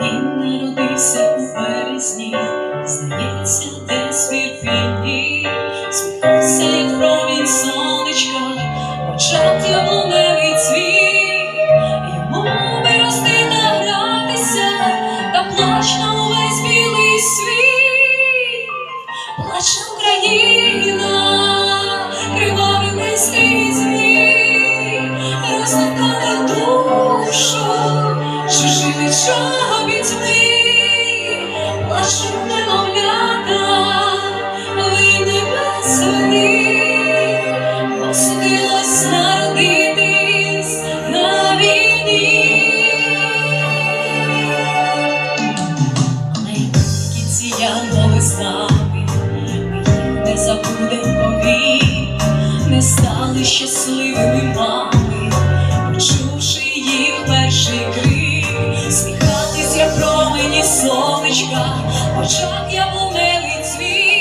Він народився у березні, здається, десь вірвінні, сміхався, як промінь сонечка, очах йому не. щасливими мами, почувши їх перший крик, сміхалися промені сонечка, в очах я був цвіт.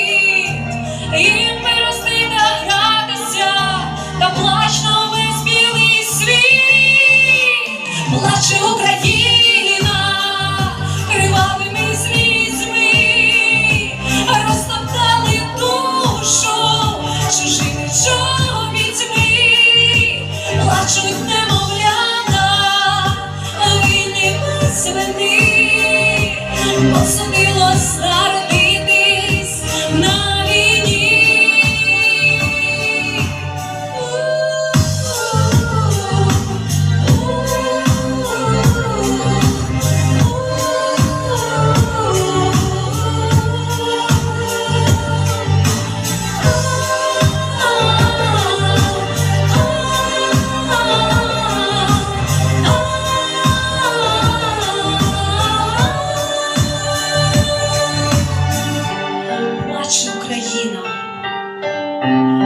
Україна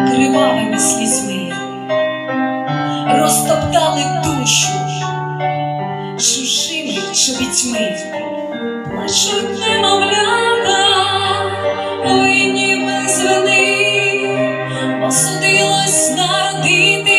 кривавими слізьми розтоптали душу чужими чобітьми, плачуть немовлята, винні без вини, осудилось народити.